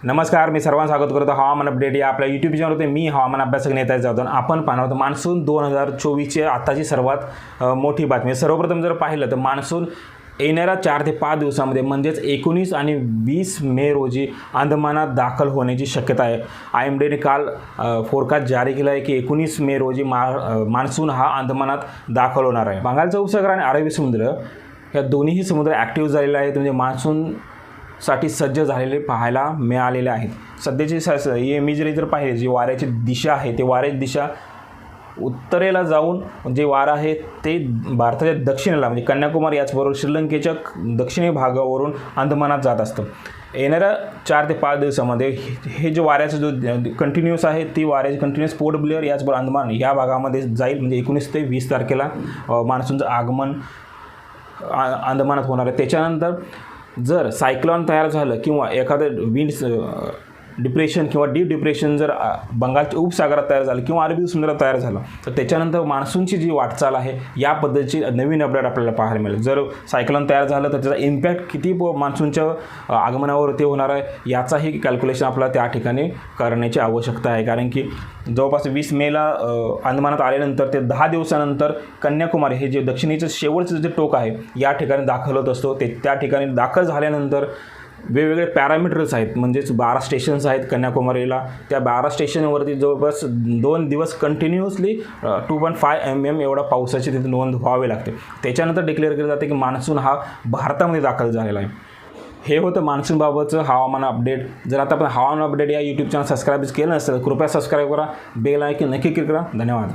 नमस्कार मी सर्वांना स्वागत करतो हवामान अपडेट या आपल्या यूट्यूब चॅनलवरती मी हवामान अभ्यासक नेता जातो आणि आपण पाहणार आहोत मान्सून दोन हजार चोवीसची आताची सर्वात मोठी बातमी. सर्वप्रथम जर पाहिलं तर मान्सून येणाऱ्या चार ते पाच दिवसामध्ये म्हणजेच एकोणीस आणि वीस मे रोजी अंदमानात दाखल होण्याची शक्यता आहे. आय एम डीने काल फोरकास्ट जारी केला आहे की एकोणीस मे रोजी मा मान्सून हा अंदमानात दाखल होणार आहे. बंगालचा उपसागर आणि अरबी समुद्र या दोन्हीही समुद्र ॲक्टिव्ह झालेला आहे म्हणजे मान्सून साठी सज्ज झालेले पाहायला मिळालेले आहेत. सध्याची स स- मी जरी जर पाहिले जी वाऱ्याची दिशा आहे ते वाऱ्याची दिशा उत्तरेला जाऊन जे वारं आहे ते भारताच्या दक्षिणेला म्हणजे कन्याकुमारी याचबरोबर श्रीलंकेच्या दक्षिणी भागावरून अंदमानात जात असतं. येणाऱ्या चार ते पाच दिवसामध्ये हे- हे जे वाऱ्याचं जो कंटिन्युअस आहे ती वाऱ्याची कंटिन्युअस पोर्ट ब्लेअर याचबरोबर अंदमान या भागामध्ये जाईल. म्हणजे एकोणीस ते वीस तारखेला मान्सूनचं आगमन आ- अंदमानात होणार आहे. त्याच्यानंतर जर सायक्लॉन तयार झालं किंवा एखादं विंड डिप्रेशन किंवा डीप डिप्रेशन जर बंगालच्या उपसागरात तयार झालं किंवा अरबी समुद्रात तयार झालं तर त्याच्यानंतर मान्सूनची जी वाटचाल आहे या पद्धतीची नवीन अपडेट आपल्याला पाहायला मिळेल. जर सायक्लॉन तयार झालं तर त्याचा इम्पॅक्ट किती प- मान्सूनच्या आगमनावर आगमनावरती होणार आहे याचाही कॅल्क्युलेशन आपल्याला त्या ठिकाणी करण्याची आवश्यकता आहे. कारण की जवळपास वीस मेला अंदमानात आल्यानंतर ते दहा दिवसानंतर कन्याकुमारी हे जे दक्षिणेचं शेवटचं जे टोक आहे या ठिकाणी दाखल होत असतो. ते त्या ठिकाणी दाखल झाल्यानंतर वेगवेगळे पॅरामीटर्स आहेत. म्हणजेच बारा स्टेशन्स आहेत कन्याकुमारीला. त्या बारा स्टेशनवरती जवळपास दोन दिवस continuously two point five M M एवढा पावसाची तिथे नोंद व्हावी लागते. त्याच्यानंतर डिक्लेअर केलं जाते की मान्सून हा भारतामध्ये दाखल झालेला आहे. हे होतं मान्सूनबाबतचं हवामान अपडेट जर आता आपण हवामान अपडेट या यूट्यूब चॅनल सबस्क्राईब केलं नसेल तर कृपया सबस्क्राईब करा. बेल की नक्की क्लिक करा. धन्यवाद.